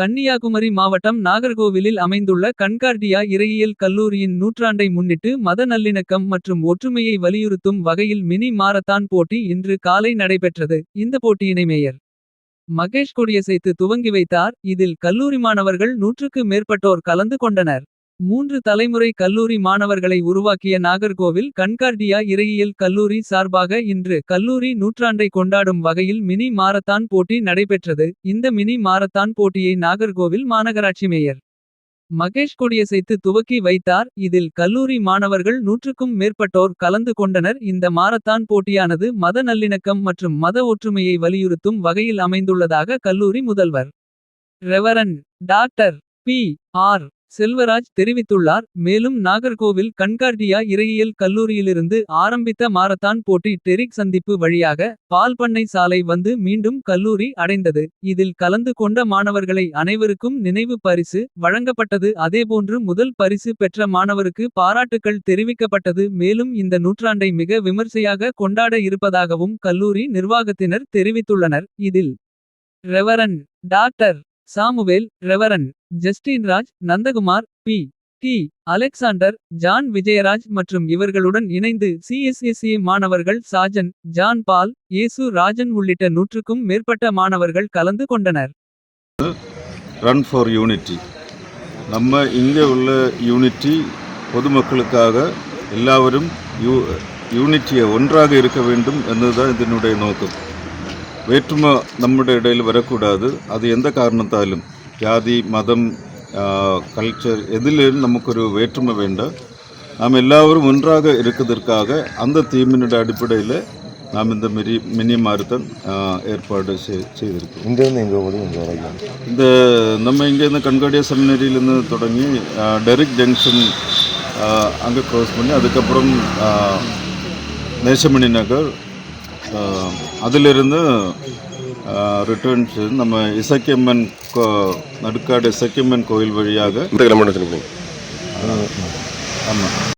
கன்னியாகுமரி மாவட்டம் நாகர்கோவிலில் அமைந்துள்ள கண்கார்டியா இறையியல் கல்லூரியின் நூற்றாண்டை முன்னிட்டு மத நல்லிணக்கம் மற்றும் ஒற்றுமையை வலியுறுத்தும் வகையில் மினி மாரத்தான் போட்டி இன்று காலை நடைபெற்றது. இந்த போட்டியினை மேயர் மகேஷ் கொடியசைத்து துவங்கி வைத்தார். இதில் கல்லூரி மாணவர்கள் நூற்றுக்கு மேற்பட்டோர் கலந்து கொண்டனர். மூன்று தலைமுறை கல்லூரி மாணவர்களை உருவாக்கிய நாகர்கோவில் கண்கார்டியா இறையியல் கல்லூரி சார்பாக இன்று கல்லூரி நூற்றாண்டை கொண்டாடும் வகையில் மினி மாரத்தான் போட்டி நடைபெற்றது. இந்த மினி மாரத்தான் போட்டியை நாகர்கோவில் மாநகராட்சி மேயர் மகேஷ் கொடியசைத்து துவக்கி வைத்தார். இதில் கல்லூரி மாணவர்கள் நூற்றுக்கும் மேற்பட்டோர் கலந்து கொண்டனர். இந்த மாரத்தான் போட்டியானது மத நல்லிணக்கம் மற்றும் மத ஒற்றுமையை வலியுறுத்தும் வகையில் அமைந்துள்ளதாக கல்லூரி முதல்வர். Reverend doctor P R Selvaraj தெரிவித்துள்ளார். மேலும் நாகர்கோவில் கண்கார்டியா இறையியல் கல்லூரியிலிருந்து ஆரம்பித்த மாரத்தான் போட்டி டெரிக் சந்திப்பு வழியாக. பால் பண்ணை சாலை வந்து மீண்டும் கல்லூரி அடைந்தது. இதில் கலந்து கொண்ட மாணவர்களை அனைவருக்கும் நினைவு பரிசு. வழங்கப்பட்டது அதேபோன்று முதல் பரிசு பெற்ற மாணவருக்கு பாராட்டுக்கள் தெரிவிக்கப்பட்டது. மேலும் இந்த நூற்றாண்டை மிக விமர்சையாக கொண்டாட இருப்பதாகவும் கல்லூரி நிர்வாகத்தினர் தெரிவித்துள்ளனர். இதில் reverend doctor Samuel reverend Justin Raj Nandakumar P. T Alexander John Vijayaraj மற்றும் இவர்களுடன் இணைந்து சிஎஸ்எஸ்ஏ மாணவர்கள் சாஜன் ஜான் பால் இயேசு ராஜன் உள்ளிட்ட நூற்றுக்கும் மேற்பட்ட மாணவர்கள் கலந்து கொண்டனர். ரன் ஃபார் யூனிட்டி நம்ம இங்கே உள்ள யூனிட்டி பொதுமக்களுக்காக எல்லாவரும் யூ யூனிட்டியை ஒன்றாக இருக்க வேண்டும் என்பதுதான் இதனுடைய நோக்கம். வேற்றுமை நம்முடைய இடையில் வரக்கூடாது அது எந்த காரணத்தாலும் ஜாதி மதம் கல்ச்சர் எதிலும் நமக்கொரு வேற்றுமை வேண்டாம் நாம் எல்லாரும் ஒன்றாக இருக்கிறதுக்காக அந்த தீமினுடைய அடிப்படையில் நாம் இந்த மினி மினி மாரத்தான் ஏற்பாடு செய்திருக்கோம் இங்கேருந்து எங்கே போய் இங்கே வரைக்கும் இந்த நம்ம இங்கேருந்து கண்காடியா செமினரியிலேருந்து தொடங்கி டெரிக் ஜங்ஷன் அங்கே க்ரோஸ் பண்ணி அதுக்கப்புறம் நேசமணி நகர் அதிலிருந்து ரிட்டர்ன்ஸ் நம்ம இசக்கியம்மன் கோ நடுக்காடு இசக்கியம்மன் கோயில் வழியாக ஆமாம்